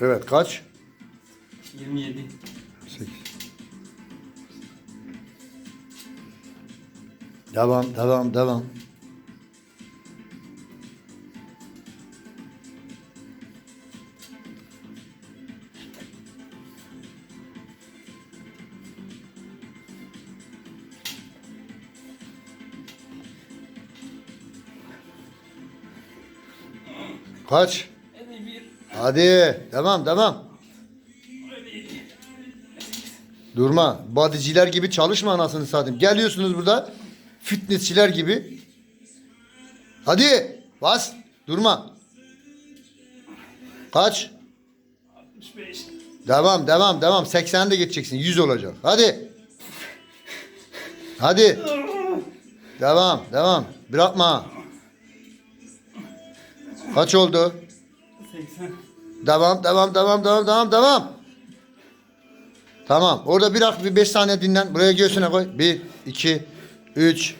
Evet kaç? 27. 8. Devam, devam, devam. Kaç? 51. Hadi, devam, devam. Durma. Bodyciler gibi çalışma anasını satayım. Geliyorsunuz burada fitnessçiler gibi. Hadi bas. Durma. Kaç? 65. Devam devam devam. 80'de geçeceksin. 100 olacak. Hadi. Hadi. Devam devam. Bırakma. Kaç oldu? 80. Devam, devam, devam, devam, devam, devam. Tamam. Orada bir dakika, bir beş saniye dinlen. Buraya göğsüne koy. Bir, iki, üç,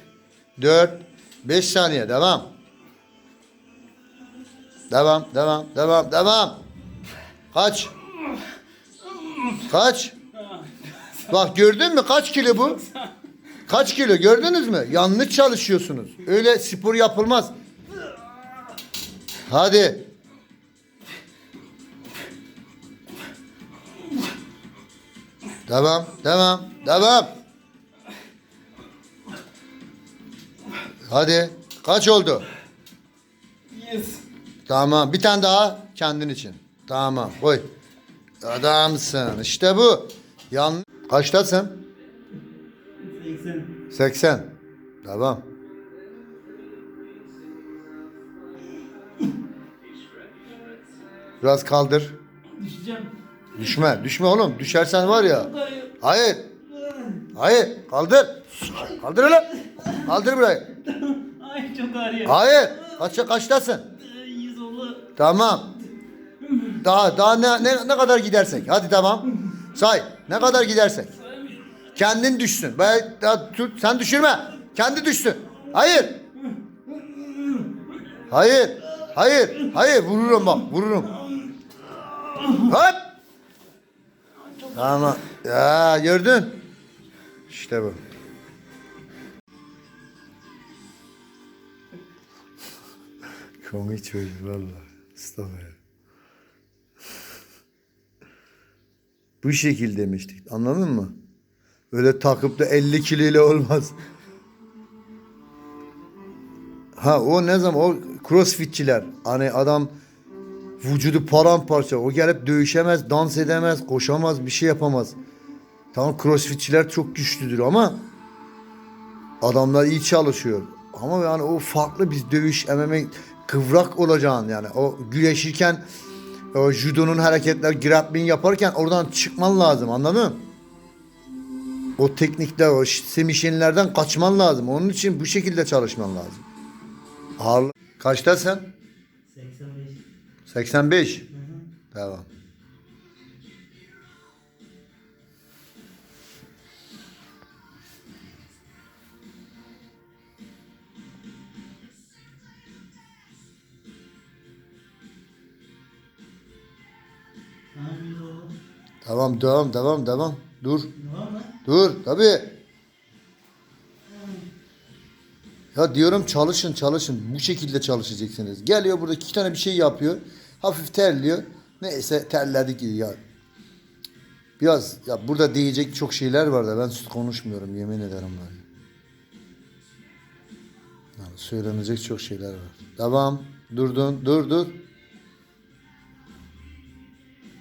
dört, beş saniye. Devam. Devam, devam, devam, devam. Kaç? Kaç? Bak gördün mü kaç kilo bu? Kaç kilo gördünüz mü? Yanlış çalışıyorsunuz. Öyle spor yapılmaz. Hadi. Devam, devam, devam. Hadi. Kaç oldu? 100. Tamam. Bir tane daha kendin için. Tamam. Koy. Adamsın. İşte bu. Yan Kaçtasın? 80. 80. Devam. Biraz kaldır. Düşeceğim. Düşme. Düşme oğlum. Düşersen var ya. Hayır. Hayır. Kaldır. Kaldır öyle. Kaldır burayı. Ay çok ağrıyor. Hayır. Kaç, kaçtasın? 100 oldu. Tamam. Daha daha ne, ne, ne kadar gidersek. Hadi tamam. Say. Ne kadar gidersek. Kendin düşsün. Ben, daha, tut, sen düşürme. Kendi düşsün. Hayır. Hayır. Hayır. Hayır. Vururum bak. Vururum. Hop. Tamam. Ya gördün. İşte bu. Komik çocuk valla. Mustafa. Bu şekil demiştik. Anladın mı? Öyle takıp da 50 kilo ile olmaz. Ha o ne zaman o crossfitçiler hani adam vücudu paramparça o gelip dövüşemez, dans edemez, koşamaz, bir şey yapamaz. Tamam crossfitçiler çok güçlüdür ama adamlar iyi çalışıyor. Ama yani o farklı biz dövüş MMA kıvrak olacaksın yani. O güreşirken o judonun hareketler grappling yaparken oradan çıkman lazım anladın mı? O teknikler, o semişenlerden kaçman lazım. Onun için bu şekilde çalışman lazım. Ağırlık. Kaçtasın? 85. 85. Tamam. Daha 100 oldu. Tamam devam devam devam. Dur. Devam? Dur tabii. Ya diyorum çalışın çalışın. Bu şekilde çalışacaksınız. Geliyor burada iki tane bir şey yapıyor. Hafif terliyor. Neyse terledik ya. Biraz ya burada diyecek çok şeyler var da ben konuşmuyorum yemin ederim ben. Yani söylenecek çok şeyler var. Devam. Durdun. Dur dur.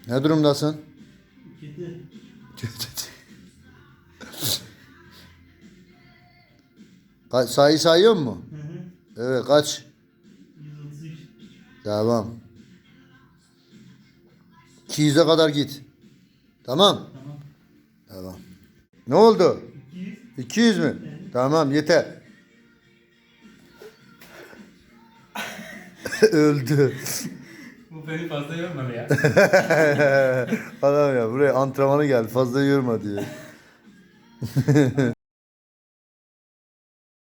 Ne durumdasın? Ka- sayı sayıyor mu? Hı hı. Evet kaç? 133. Devam. 200'e kadar git. Tamam. Tamam. Ne oldu? 200. 200 mü? Tamam yeter. Öldü. Bu beni fazla yormadı ya. Adam ya buraya antrenmanı geldi fazla yorma diyor.